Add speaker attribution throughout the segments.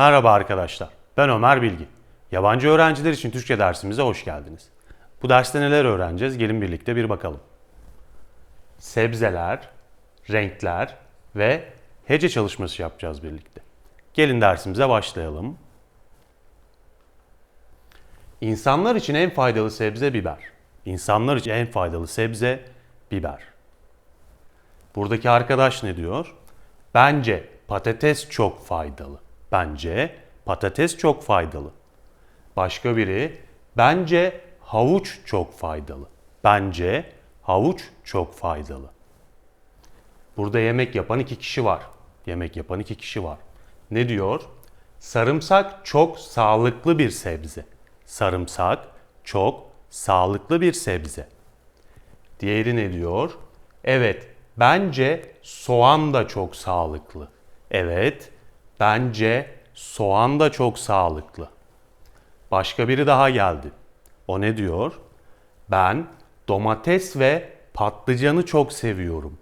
Speaker 1: Merhaba arkadaşlar, ben Ömer Bilgi. Yabancı öğrenciler için Türkçe dersimize hoş geldiniz. Bu derste neler öğreneceğiz? Gelin birlikte bir bakalım. Sebzeler, renkler ve hece çalışması yapacağız birlikte. Gelin dersimize başlayalım. İnsanlar için en faydalı sebze biber. İnsanlar için en faydalı sebze biber. Buradaki arkadaş ne diyor? Bence patates çok faydalı. Bence patates çok faydalı. Başka biri bence havuç çok faydalı. Bence havuç çok faydalı. Burada yemek yapan iki kişi var. Yemek yapan iki kişi var. Ne diyor? Sarımsak çok sağlıklı bir sebze. Sarımsak çok sağlıklı bir sebze. Diğeri ne diyor? Evet, bence soğan da çok sağlıklı. Evet, bence soğan da çok sağlıklı. Başka biri daha geldi. O ne diyor? Ben domates ve patlıcanı çok seviyorum.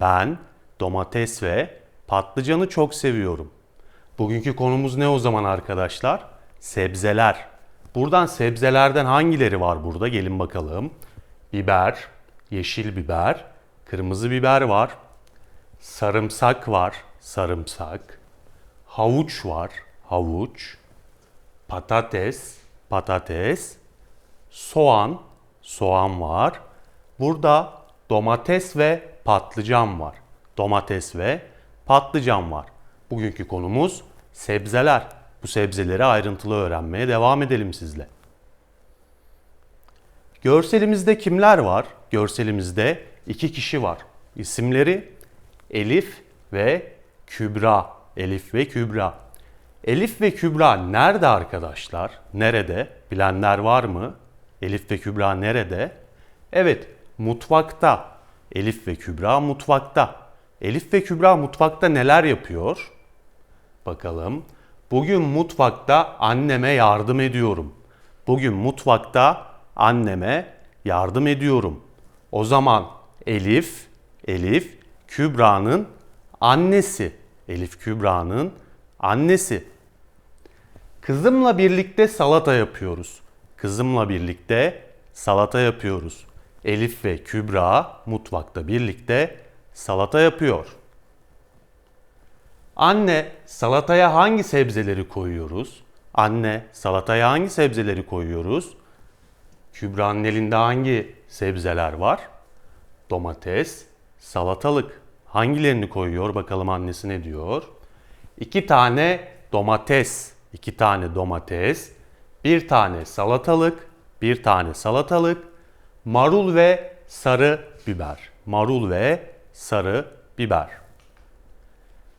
Speaker 1: Ben domates ve patlıcanı çok seviyorum. Bugünkü konumuz ne o zaman arkadaşlar? Sebzeler. Buradan sebzelerden hangileri var burada? Gelin bakalım. Biber, yeşil biber, kırmızı biber var. Sarımsak var, sarımsak. Havuç var, havuç. Patates, patates. Soğan, soğan var. Burada domates ve patlıcan var. Domates ve patlıcan var. Bugünkü konumuz sebzeler. Bu sebzeleri ayrıntılı öğrenmeye devam edelim sizle. Görselimizde kimler var? Görselimizde iki kişi var. İsimleri Elif ve Kübra. Elif ve Kübra. Elif ve Kübra nerede arkadaşlar? Nerede? Bilenler var mı? Elif ve Kübra nerede? Evet, mutfakta. Elif ve Kübra mutfakta. Elif ve Kübra mutfakta neler yapıyor? Bakalım. Bugün mutfakta anneme yardım ediyorum. Bugün mutfakta anneme yardım ediyorum. O zaman Elif, Elif Kübra'nın annesi. Elif Kübra'nın annesi. Kızımla birlikte salata yapıyoruz. Kızımla birlikte salata yapıyoruz. Elif ve Kübra mutfakta birlikte salata yapıyor. Anne, salataya hangi sebzeleri koyuyoruz? Anne, salataya hangi sebzeleri koyuyoruz? Kübra'nın elinde hangi sebzeler var? Domates, salatalık. Hangilerini koyuyor? Bakalım annesi ne diyor? İki tane domates, iki tane domates, bir tane salatalık, bir tane salatalık, marul ve sarı biber. Marul ve sarı biber.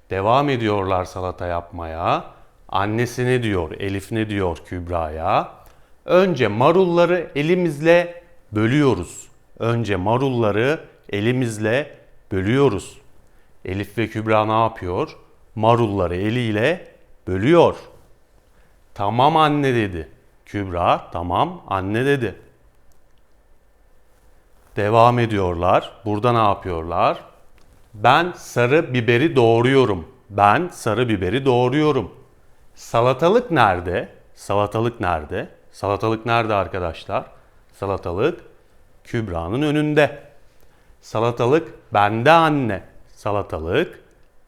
Speaker 1: Devam ediyorlar salata yapmaya. Annesi ne diyor? Elif ne diyor Kübra'ya? Önce marulları elimizle bölüyoruz. Önce marulları elimizle bölüyoruz. Elif ve Kübra ne yapıyor? Marulları eliyle bölüyor. Tamam anne dedi. Kübra tamam anne dedi. Devam ediyorlar. Burada ne yapıyorlar? Ben sarı biberi doğruyorum. Ben sarı biberi doğruyorum. Salatalık nerede? Salatalık nerede? Salatalık nerede arkadaşlar? Salatalık Kübra'nın önünde. Salatalık bende anne. Salatalık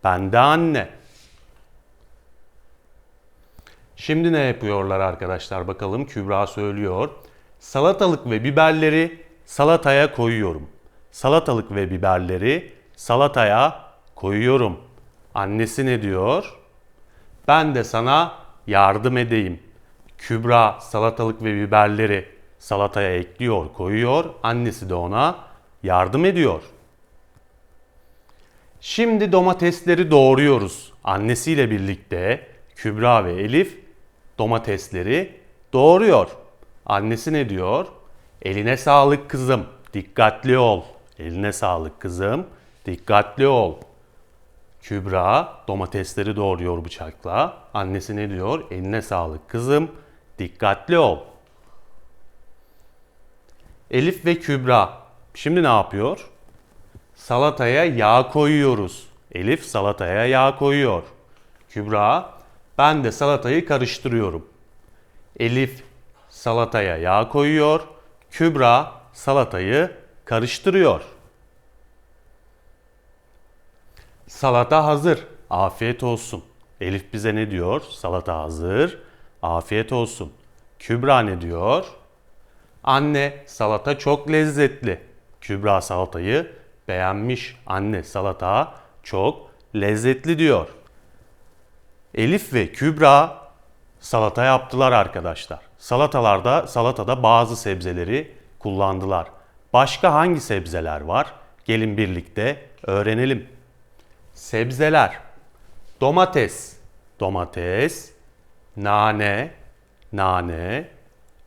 Speaker 1: bende anne. Şimdi ne yapıyorlar arkadaşlar bakalım Kübra söylüyor. Salatalık ve biberleri salataya koyuyorum. Salatalık ve biberleri salataya koyuyorum. Annesi ne diyor? Ben de sana yardım edeyim. Kübra salatalık ve biberleri salataya ekliyor, koyuyor. Annesi de ona yardım ediyor. Şimdi domatesleri doğruyoruz. Annesiyle birlikte Kübra ve Elif domatesleri doğruyor. Annesi ne diyor? Eline sağlık kızım, dikkatli ol. Eline sağlık kızım, dikkatli ol. Kübra domatesleri doğruyor bıçakla. Annesi ne diyor? Eline sağlık kızım, dikkatli ol. Elif ve Kübra şimdi ne yapıyor? Salataya yağ koyuyoruz. Elif salataya yağ koyuyor. Kübra Ben de salatayı karıştırıyorum. Elif salataya yağ koyuyor. Kübra salatayı karıştırıyor. Salata hazır. Afiyet olsun. Elif bize ne diyor? Salata hazır. Afiyet olsun. Kübra ne diyor? Anne salata çok lezzetli. Kübra salatayı beğenmiş. Anne salata çok lezzetli diyor. Elif ve Kübra salata yaptılar arkadaşlar. Salatalarda salatada bazı sebzeleri kullandılar. Başka hangi sebzeler var? Gelin birlikte öğrenelim. Sebzeler. Domates, domates, nane, nane,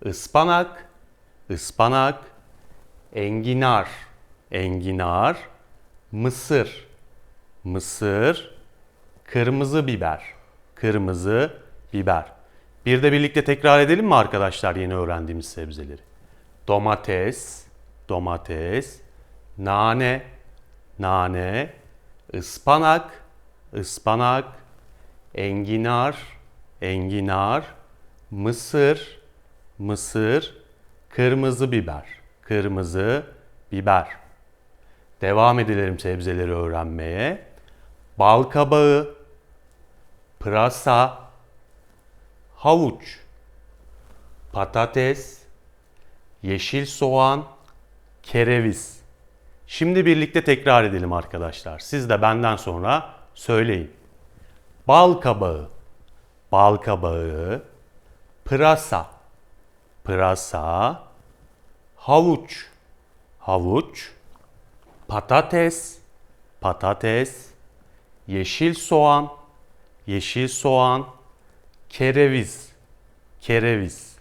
Speaker 1: ıspanak, ıspanak, enginar, enginar, mısır, mısır, kırmızı biber, kırmızı biber. Bir de birlikte tekrar edelim mi arkadaşlar yeni öğrendiğimiz sebzeleri? Domates, domates, nane, nane, ıspanak, ıspanak, enginar, enginar, mısır, mısır, kırmızı biber, kırmızı biber. Devam edelim sebzeleri öğrenmeye. Bal kabağı, pırasa, havuç, patates, yeşil soğan, kereviz. Şimdi birlikte tekrar edelim arkadaşlar. Siz de benden sonra söyleyin. Bal kabağı, bal kabağı, pırasa, pırasa, havuç, havuç, patates, patates, yeşil soğan, yeşil soğan, kereviz, kereviz.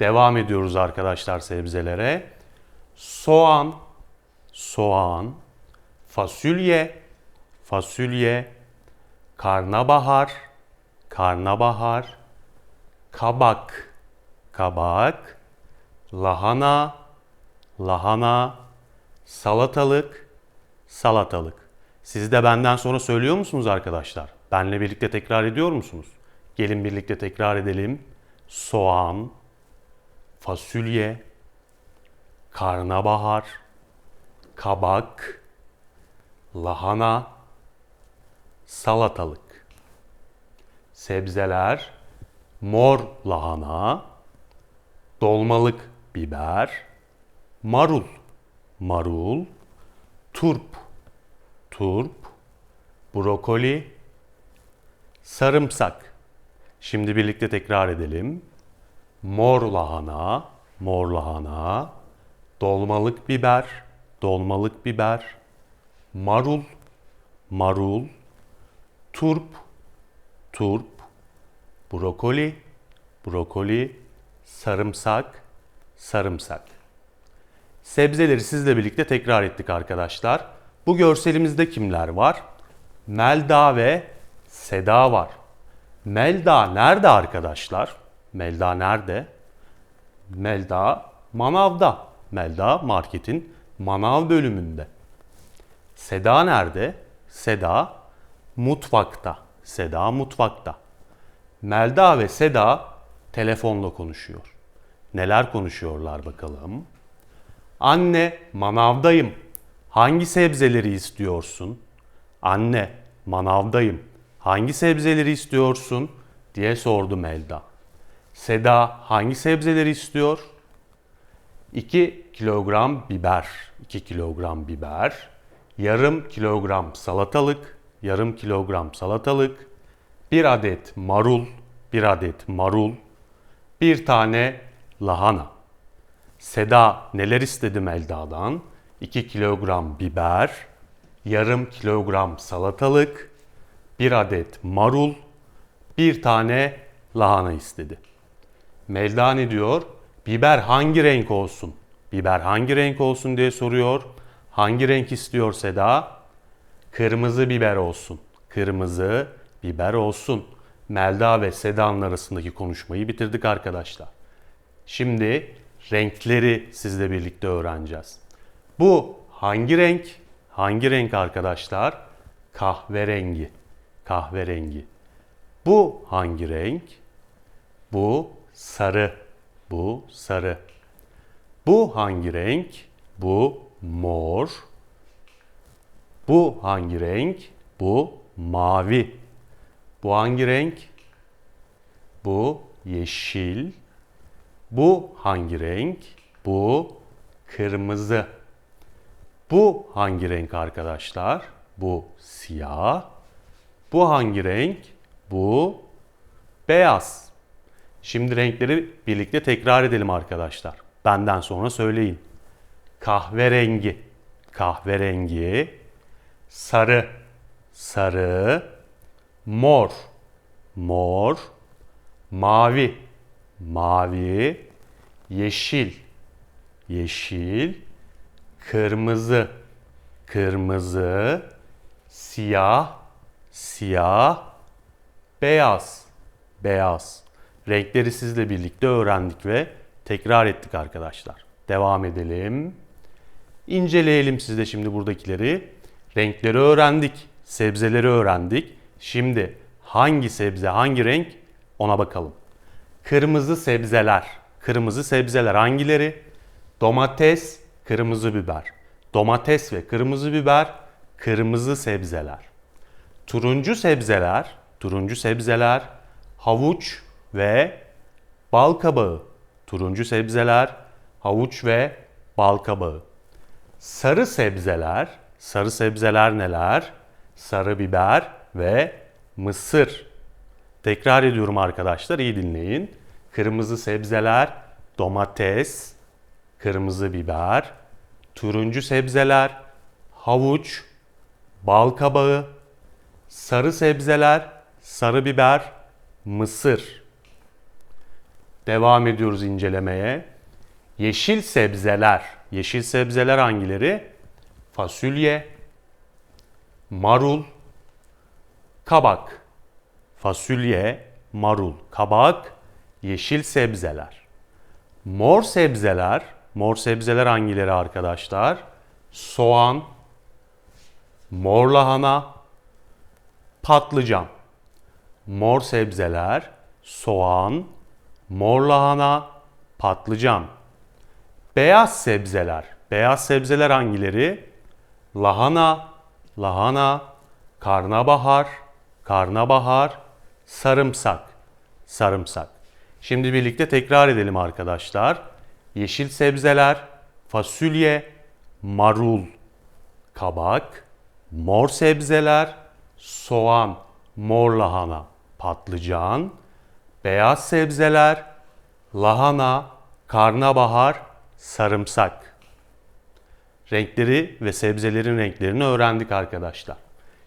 Speaker 1: Devam ediyoruz arkadaşlar sebzelere. Soğan, soğan, fasulye, fasulye, karnabahar, karnabahar, kabak, kabak, lahana, lahana, salatalık, salatalık. Siz de benden sonra söylüyor musunuz arkadaşlar? Benle birlikte tekrar ediyor musunuz? Gelin birlikte tekrar edelim. Soğan, fasulye, karnabahar, kabak, lahana, salatalık. Sebzeler, mor lahana, dolmalık biber, marul, marul, turp, turp, brokoli, sarımsak. Şimdi birlikte tekrar edelim. Mor lahana, mor lahana, dolmalık biber, dolmalık biber, marul, marul, turp, turp, brokoli, brokoli, sarımsak, sarımsak. Sebzeleri sizle birlikte tekrar ettik arkadaşlar. Bu görselimizde kimler var? Melda ve Seda var. Melda nerede arkadaşlar? Melda nerede? Melda manavda. Melda marketin manav bölümünde. Seda nerede? Seda mutfakta. Seda mutfakta. Melda ve Seda telefonla konuşuyor. Neler konuşuyorlar bakalım? Anne, manavdayım. Hangi sebzeleri istiyorsun? Anne, manavdayım. Hangi sebzeleri istiyorsun? diye sordu Melda. Seda hangi sebzeleri istiyor? 2 kilogram biber, 2 kilogram biber, yarım kilogram salatalık, yarım kilogram salatalık, bir adet marul, bir adet marul, bir tane lahana. Seda neler istedi Melda'dan? 2 kilogram biber, yarım kilogram salatalık, bir adet marul, bir tane lahana istedi. Melda ne diyor? Biber hangi renk olsun? Biber hangi renk olsun diye soruyor. Hangi renk istiyor Seda? Kırmızı biber olsun. Kırmızı biber olsun. Melda ve Seda'nın arasındaki konuşmayı bitirdik arkadaşlar. Şimdi renkleri sizle birlikte öğreneceğiz. Bu hangi renk? Hangi renk arkadaşlar? Kahverengi. Kahverengi. Bu hangi renk? Bu sarı. Bu sarı. Bu hangi renk? Bu mor. Bu hangi renk? Bu mavi. Bu hangi renk? Bu yeşil. Bu hangi renk? Bu kırmızı. Bu hangi renk arkadaşlar? Bu siyah. Bu hangi renk? Bu beyaz. Şimdi renkleri birlikte tekrar edelim arkadaşlar. Benden sonra söyleyin. Kahverengi, kahverengi, sarı, sarı, mor, mor, mavi, mavi, yeşil, yeşil, kırmızı, kırmızı, siyah, siyah, beyaz, beyaz. Renkleri sizle birlikte öğrendik ve tekrar ettik arkadaşlar. Devam edelim. İnceleyelim siz de şimdi buradakileri. Renkleri öğrendik, sebzeleri öğrendik. Şimdi hangi sebze, hangi renk ona bakalım. Kırmızı sebzeler. Kırmızı sebzeler hangileri? Domates, kırmızı biber. Domates ve kırmızı biber kırmızı sebzeler. Turuncu sebzeler, turuncu sebzeler havuç ve bal kabağı. Turuncu sebzeler havuç ve bal kabağı. Sarı sebzeler, sarı sebzeler neler? Sarı biber ve mısır. Tekrar ediyorum arkadaşlar iyi dinleyin. Kırmızı sebzeler domates, kırmızı biber, turuncu sebzeler havuç, bal kabağı, sarı sebzeler sarı biber, mısır. Devam ediyoruz incelemeye. Yeşil sebzeler. Yeşil sebzeler hangileri? Fasulye, marul, kabak. Fasulye, marul, kabak, yeşil sebzeler. Mor sebzeler, mor sebzeler hangileri arkadaşlar? Soğan, mor lahana, patlıcan. Mor sebzeler, soğan, mor lahana, patlıcan. Beyaz sebzeler. Beyaz sebzeler hangileri? Lahana, lahana, karnabahar, karnabahar, sarımsak, sarımsak. Şimdi birlikte tekrar edelim arkadaşlar. Yeşil sebzeler, fasulye, marul, kabak, mor sebzeler, soğan, mor lahana, patlıcan, beyaz sebzeler, lahana, karnabahar, sarımsak. Renkleri ve sebzelerin renklerini öğrendik arkadaşlar.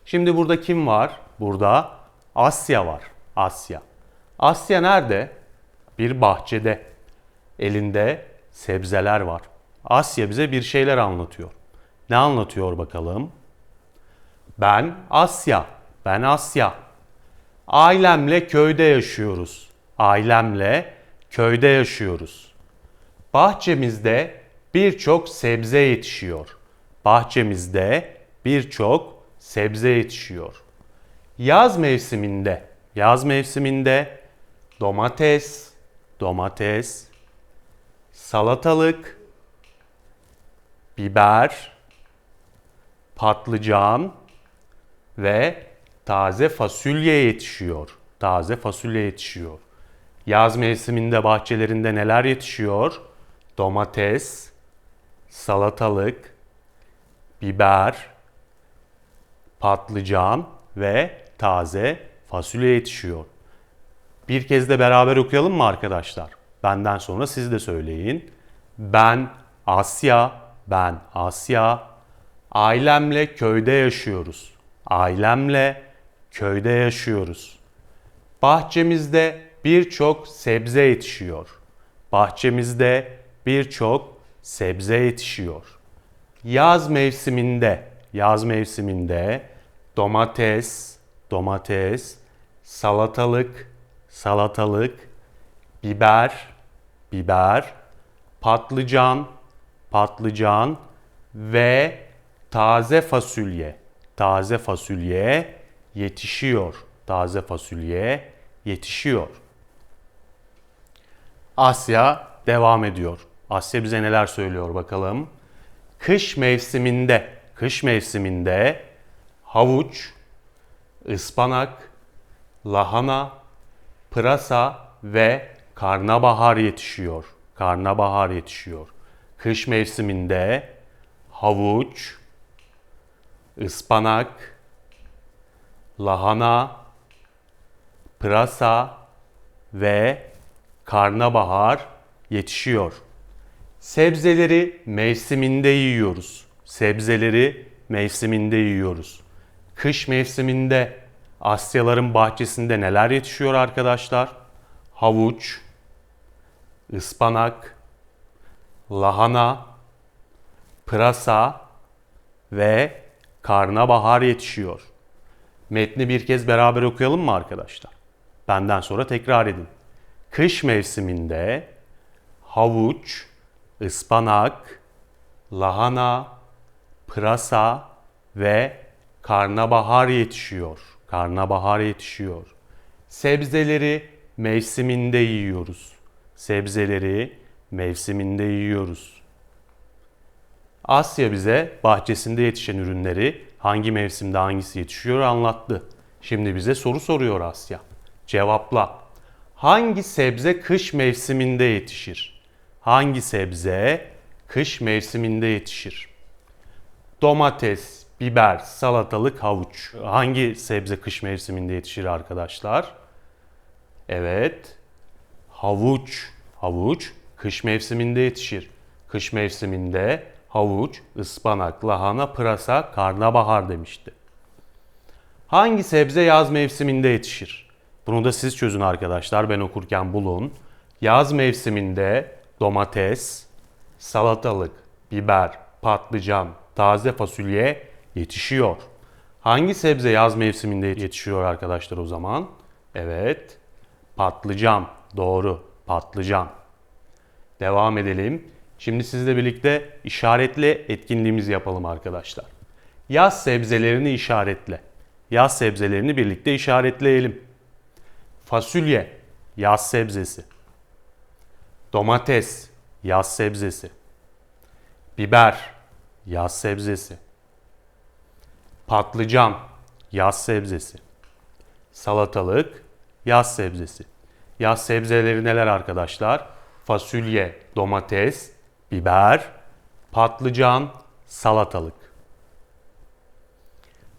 Speaker 1: Şimdi burada kim var? Burada Asya var. Asya. Asya nerede? Bir bahçede. Elinde sebzeler var. Asya bize bir şeyler anlatıyor. Ne anlatıyor bakalım? Ben Asya. Ben Asya. Ailemle köyde yaşıyoruz. Ailemle köyde yaşıyoruz. Bahçemizde birçok sebze yetişiyor. Bahçemizde birçok sebze yetişiyor. Yaz mevsiminde, yaz mevsiminde domates, domates, salatalık, biber, patlıcan ve taze fasulye yetişiyor. Taze fasulye yetişiyor. Yaz mevsiminde bahçelerinde neler yetişiyor? Domates, salatalık, biber, patlıcan ve taze fasulye yetişiyor. Bir kez de beraber okuyalım mı arkadaşlar? Benden sonra siz de söyleyin. Ben Asya, ben Asya. Ailemle köyde yaşıyoruz. Ailemle köyde yaşıyoruz. Bahçemizde birçok sebze yetişiyor. Bahçemizde birçok sebze yetişiyor. Yaz mevsiminde, yaz mevsiminde domates, domates, salatalık, salatalık, biber, biber, patlıcan, patlıcan ve taze fasulye, taze fasulye yetişiyor. taze fasulye yetişiyor. Asya devam ediyor. Asya bize neler söylüyor bakalım. Kış mevsiminde, kış mevsiminde havuç, ıspanak, lahana, pırasa ve karnabahar yetişiyor. Karnabahar yetişiyor. Kış mevsiminde havuç, ıspanak, lahana, pırasa ve karnabahar yetişiyor. Sebzeleri mevsiminde yiyoruz. Sebzeleri mevsiminde yiyoruz. Kış mevsiminde Asyaların bahçesinde neler yetişiyor arkadaşlar? Havuç, ıspanak, lahana, pırasa ve karnabahar yetişiyor. Metni bir kez beraber okuyalım mı arkadaşlar? Benden sonra tekrar edin. Kış mevsiminde havuç, ıspanak, lahana, pırasa ve karnabahar yetişiyor. Karnabahar yetişiyor. Sebzeleri mevsiminde yiyoruz. Sebzeleri mevsiminde yiyoruz. Asya bize bahçesinde yetişen ürünleri hangi mevsimde hangisi yetişiyor anlattı. Şimdi bize soru soruyor Asya. Cevapla. Hangi sebze kış mevsiminde yetişir? Hangi sebze kış mevsiminde yetişir? Domates, biber, salatalık, havuç. Hangi sebze kış mevsiminde yetişir arkadaşlar? Evet. Havuç. Havuç kış mevsiminde yetişir. Kış mevsiminde havuç, ıspanak, lahana, pırasa, karnabahar demişti. Hangi sebze yaz mevsiminde yetişir? Bunu da siz çözün arkadaşlar. Ben okurken bulun. Yaz mevsiminde domates, salatalık, biber, patlıcan, taze fasulye yetişiyor. Hangi sebze yaz mevsiminde yetişiyor arkadaşlar o zaman? Evet. Patlıcan. Doğru. Patlıcan. Devam edelim. Şimdi sizle birlikte işaretle etkinliğimizi yapalım arkadaşlar. Yaz sebzelerini işaretle. Yaz sebzelerini birlikte işaretleyelim. Fasulye, yaz sebzesi. Domates, yaz sebzesi. Biber, yaz sebzesi. Patlıcan, yaz sebzesi. Salatalık, yaz sebzesi. Yaz sebzeleri neler arkadaşlar? Fasulye, domates, biber, patlıcan, salatalık.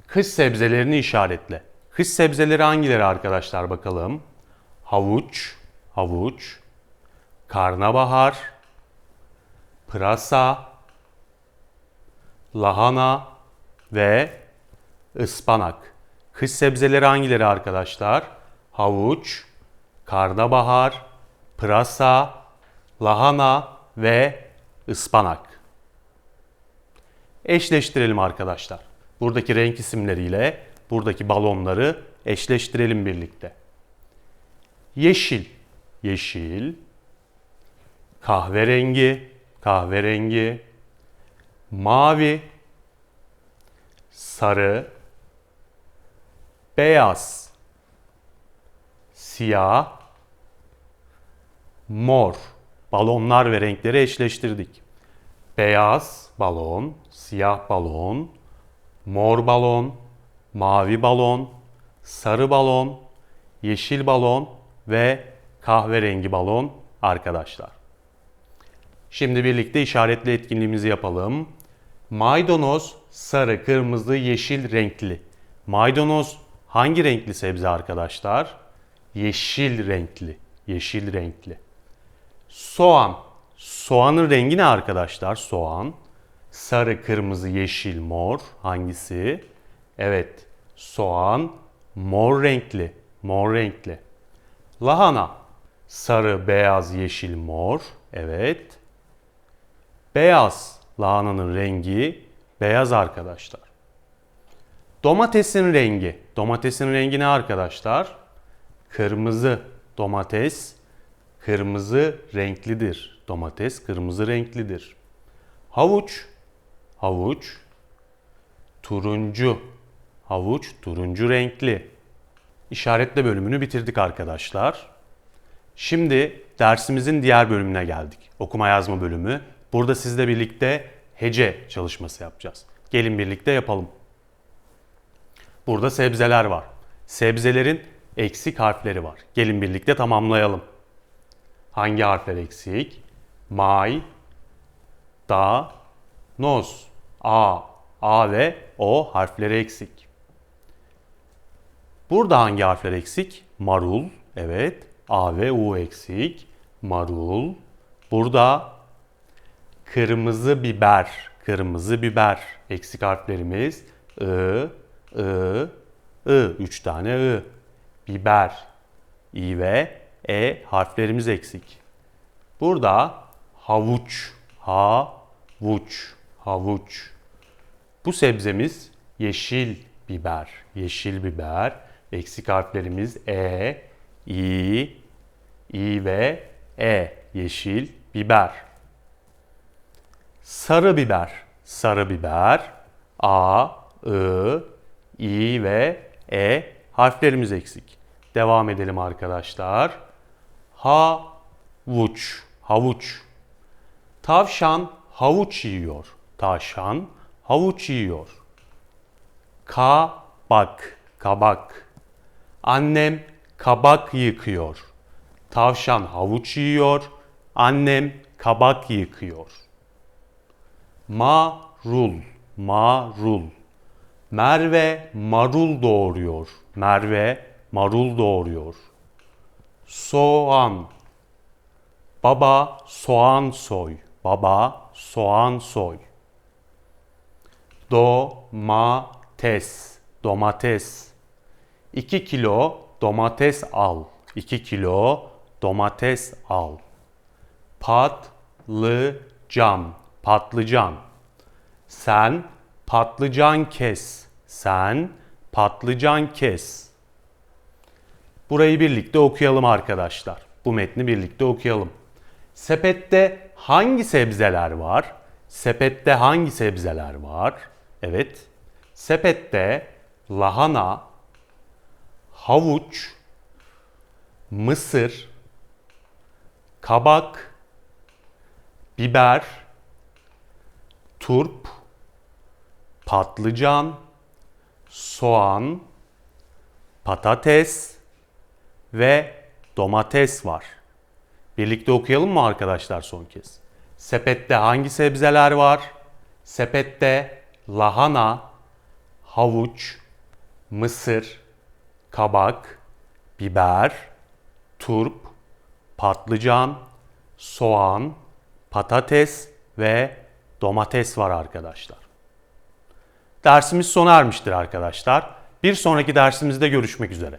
Speaker 1: Kış sebzelerini işaretle. Kış sebzeleri hangileri arkadaşlar bakalım? Havuç, havuç, karnabahar, pırasa, lahana ve ıspanak. Kış sebzeleri hangileri arkadaşlar? Havuç, karnabahar, pırasa, lahana ve ıspanak. Eşleştirelim arkadaşlar. Buradaki renk isimleriyle buradaki balonları eşleştirelim birlikte. Yeşil, yeşil, kahverengi, kahverengi, mavi, sarı, beyaz, siyah, mor. Balonlar ve renkleri eşleştirdik. Beyaz balon, siyah balon, mor balon, mavi balon, sarı balon, yeşil balon ve kahverengi balon arkadaşlar. Şimdi birlikte işaretli etkinliğimizi yapalım. Maydanoz sarı, kırmızı, yeşil renkli. Maydanoz hangi renkli sebze arkadaşlar? Yeşil renkli. Yeşil renkli. Soğan. Soğanın rengi ne arkadaşlar? Soğan. Sarı, kırmızı, yeşil, mor. Hangisi? Evet. Soğan mor renkli. Mor renkli. Lahana. Sarı, beyaz, yeşil, mor. Evet. Beyaz. Lahananın rengi beyaz arkadaşlar. Domatesin rengi. Domatesin rengi ne arkadaşlar? Kırmızı. Domates kırmızı renklidir. Domates kırmızı renklidir. Havuç. Havuç turuncu. Havuç turuncu renkli. işaretle bölümünü bitirdik arkadaşlar. Şimdi dersimizin diğer bölümüne geldik. Okuma yazma bölümü. Burada sizle birlikte hece çalışması yapacağız. Gelin birlikte yapalım. Burada sebzeler var. Sebzelerin eksik harfleri var. Gelin birlikte tamamlayalım. Hangi harfler eksik? May, da, noz, a, a ve o harfleri eksik. Burada hangi harfler eksik? Marul, evet. A ve U eksik. Marul. Burada kırmızı biber, kırmızı biber eksik harflerimiz I, I, I. Üç tane I. Biber. İ ve E harflerimiz eksik. Burada havuç, havuç, havuç. Bu sebzemiz yeşil biber, yeşil biber. Eksik harflerimiz E, İ, İ ve E. Yeşil biber. Sarı biber, sarı biber. A, I, İ ve E harflerimiz eksik. Devam edelim arkadaşlar. Havuç, havuç. Tavşan havuç yiyor. Tavşan havuç yiyor. Kabak, kabak. Annem kabak yıkıyor. Tavşan havuç yiyor. Annem kabak yıkıyor. Marul, marul. Merve marul doğuruyor. Merve marul doğuruyor. Soğan. Baba soğan soy. Baba soğan soy. Domates. Domates. 2 kilo domates al. 2 kilo domates al. Patlıcan. Patlıcan. Sen patlıcan kes. Sen patlıcan kes. Burayı birlikte okuyalım arkadaşlar. Bu metni birlikte okuyalım. Sepette hangi sebzeler var? Sepette hangi sebzeler var? Evet. Sepette lahana, havuç, mısır, kabak, biber, turp, patlıcan, soğan, patates ve domates var. Birlikte okuyalım mı arkadaşlar son kez? Sepette hangi sebzeler var? Sepette lahana, havuç, mısır, kabak, biber, turp, patlıcan, soğan, patates ve domates var arkadaşlar. Dersimiz sona ermiştir arkadaşlar. Bir sonraki dersimizde görüşmek üzere.